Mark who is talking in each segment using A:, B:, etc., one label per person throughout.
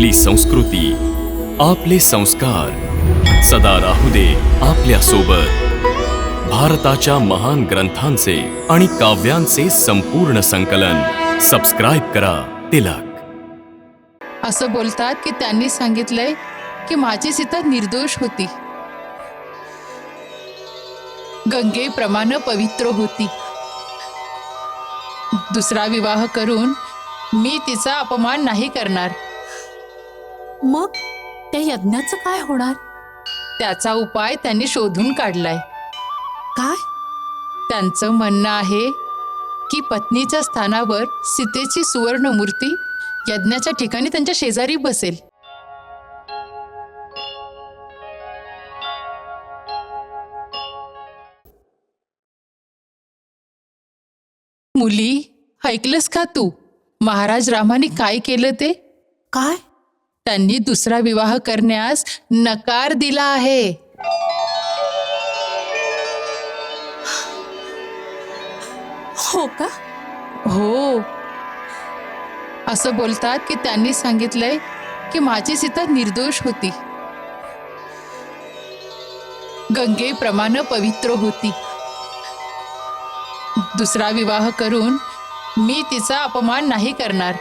A: आपली संस्कृती आपले संस्कार. सदा राहू दे आपल्यासोबत भारताच्या महान ग्रंथांचे आणि काव्यांचे संपूर्ण संकलन. सबस्क्राईब करा तिलक.
B: असं बोलतात की त्यांनी सांगितलंय की माझी सीता निर्दोष होती. गंगेप्रमाणे पवित्र होती. दुसरा विवाह करून मी तिचा अपमान नाही करणार.
C: मग त्या यज्ञाचं काय होणार?
B: त्याचा उपाय त्यांनी शोधून काढलाय.
C: काय?
B: त्यांचं म्हणणं आहे की पत्नीच्या स्थानावर सीतेची सुवर्ण मूर्ती यज्ञाच्या ठिकाणी त्यांच्या शेजारी बसेल. मुली ऐकलंस का तू? महाराज रामाने काय केलं ते?
C: काय?
B: त्यांनी दुसरा विवाह करण्यास नकार दिला आहे.
C: हो का?
B: हो. असं बोलतात की त्यांनी सांगितलंय की माझी सीता निर्दोष होती. गंगेप्रमाणे पवित्र होती. दुसरा विवाह करून मी तिचा अपमान नाही करणार.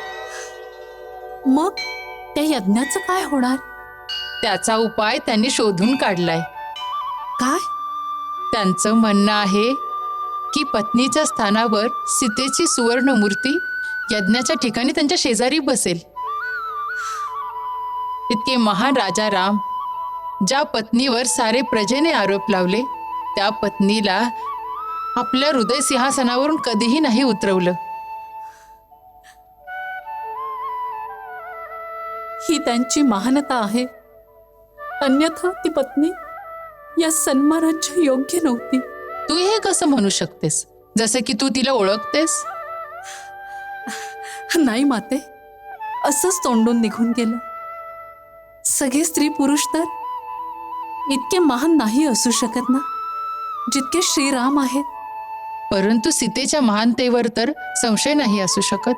C: मग? त्या यज्ञाचं काय होणार?
B: त्याचा उपाय त्यांनी शोधून काढलाय.
C: काय?
B: त्यांचं म्हणणं आहे की पत्नीच्या स्थानावर सीतेची सुवर्ण मूर्ती यज्ञाच्या ठिकाणी त्यांच्या शेजारी बसेल. इतके महान राजा राम ज्या पत्नीवर सारे प्रजेने आरोप लावले त्या पत्नीला आपल्या हृदय सिंहासनावरून कधीही नाही उतरवलं.
C: ही त्यांची महानता आहे. अन्यथा ती पत्नी या सन्मानाच्या योग्य नव्हती.
B: तू हे कसं म्हणू शकतेस? जसं की तू तिला ओळखतेस?
C: नाही माते असंच तोंडून निघून गेलं. सगळे स्त्री पुरुष तर इतके महान नाही असू शकत ना जितके श्रीराम आहेत.
B: परंतु सीतेच्या महानतेवर तर संशय नाही असू शकत.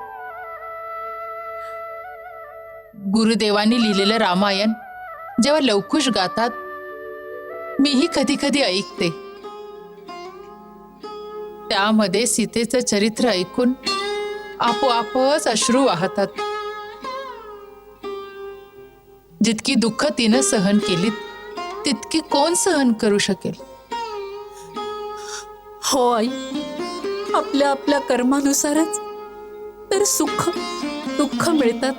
B: गुरुदेवांनी लिहिलेलं रामायण जेव्हा लवकुश गातात मीही कधी कधी ऐकते. त्यामध्ये सीतेचं चरित्र ऐकून आपोआपच अश्रू वाहतात. जितकी दुःख तिनं सहन केलीत तितकी कोण सहन करू शकेल?
C: हो आई आपल्या आपल्या कर्मानुसारच तर सुख दुःख मिळतात